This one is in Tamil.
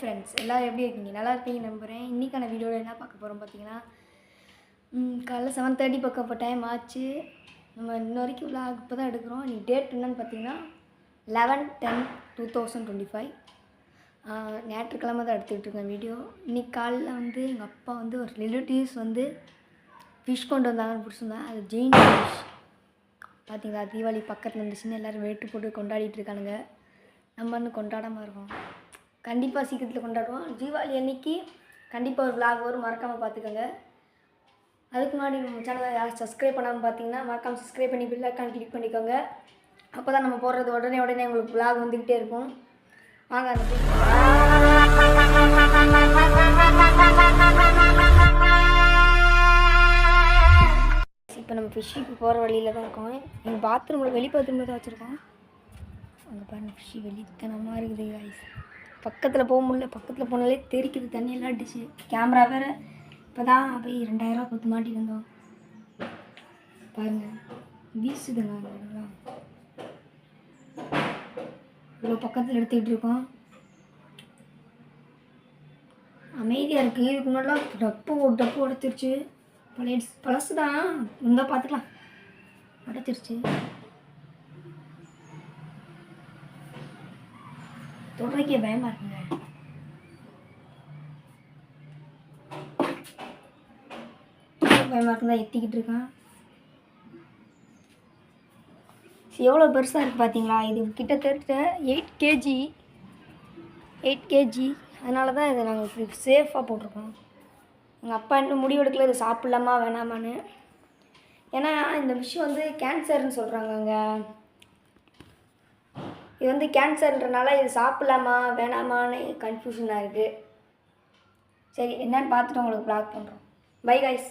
ஃப்ரெண்ட்ஸ் எல்லோரும் எப்படி இருக்கீங்க? நல்லா இருப்பீங்க நம்புகிறேன் இன்றைக்கான வீடியோவில் என்ன பார்க்க போகிறோம் பார்த்தீங்கன்னா காலைல செவன் தேர்ட்டி பக்கம் இப்போ டைம் ஆச்சு. நம்ம இன்ன வரைக்கும் vlog இப்போ தான் எடுக்கிறோம். நீ டேட் என்னன்னு பார்த்தீங்கன்னா eleven ten two thousand twenty five ஞாயிற்றுக்கிழமை தான் எடுத்துக்கிட்டு இருக்கேன் வீடியோ இன்றைக்கி காலைல வந்து எங்கள் அப்பா வந்து ஒரு ரிலேட்டிவ்ஸ் வந்து ஃபிஷ் கொண்டு வந்தாங்கன்னு பிடிச்சிருந்தேன் அது ஜெயின் ஃபிஷ் பார்த்தீங்களா? தீபாவளி பக்கத்தில் இருந்துச்சுன்னு எல்லோரும் வேட்டு போட்டு கொண்டாடிட்டு இருக்கானுங்க. நம்ம வந்து கொண்டாடாமல் இருக்கோம். கண்டிப்பாக சீக்கிரத்தில் கொண்டாடுவோம். தீபாவளி அன்னைக்கு கண்டிப்பாக ஒரு விளாக் வரும். மறக்காமல் பார்த்துக்கோங்க அதுக்கு முன்னாடி நம்ம சேனலை யார் சப்ஸ்கிரைப் பண்ணாமல் பார்த்தீங்கன்னா மறக்காமல் சப்ஸ்கிரைப் பண்ணி பில் ஐக்கான் கிளிக் பண்ணிக்கோங்க. அப்போ தான் நம்ம போடுறது உடனே உடனே உங்களுக்கு விளாக் வந்துக்கிட்டே இருக்கும். வாங்க அந்த இப்போ நம்ம ஃபிஷ்ஷுக்கு போகிற வழியில் தான் இருக்கோம். எங்கள் பாத்ரூமில் வெளி பாத்ரூமில் தான் வச்சுருக்கோம். அங்கே பாருங்கள் ஃபிஷ்ஷு வெளித்தனமாக இருக்குது ஐஸ் பக்கத்தில் போக முடியல. பக்கத்தில் போனாலே தெரிக்குது தண்ணியெல்லாம் அடிச்சு. கேமரா வேறு. இப்போ தான் போய் ரெண்டாயிரரூவா கொடுத்து மாட்டிட்டு வந்தோம். பாருங்கள் வீசுதுங்க இவ்வளோ பக்கத்தில் எடுத்துக்கிட்டு இருக்கோம். அமைதியாக இருக்குது இதுக்கு முன்னாடிலாம் டப்பு ஒரு டப்பு உடச்சிருச்சு. பழைய பழசு தான் இருந்தால் பார்த்துக்கலாம் உடச்சிருச்சு. தொடர்க்கே பயமா இருக்குங்க பயமாக இருக்குதா எத்திக்கிட்டு இருக்கான். எவ்வளோ பெருசாக இருக்குது பார்த்தீங்களா இது கிட்டத்தட்ட எயிட் கேஜி எயிட் கேஜி அதனால தான் இதை நாங்கள் இப்படி சேஃபாக போட்டிருக்கோம். எங்கள் அப்பா இன்னும் முடிவெடுக்கல இது சாப்பிட்லாமா வேணாமான்னு. ஏன்னா இந்த விஷயம் வந்து கேன்சர்னு சொல்கிறாங்க அங்கே இது வந்து கேன்சர்ன்றனால இது சாப்பிட்லாமா வேணாமான்னு கன்ஃபியூஷனாக இருக்குது சரி என்னன்னு பார்த்துட்டு உங்களுக்கு ப்ளாக் பண்ணுறோம் பை கைஸ்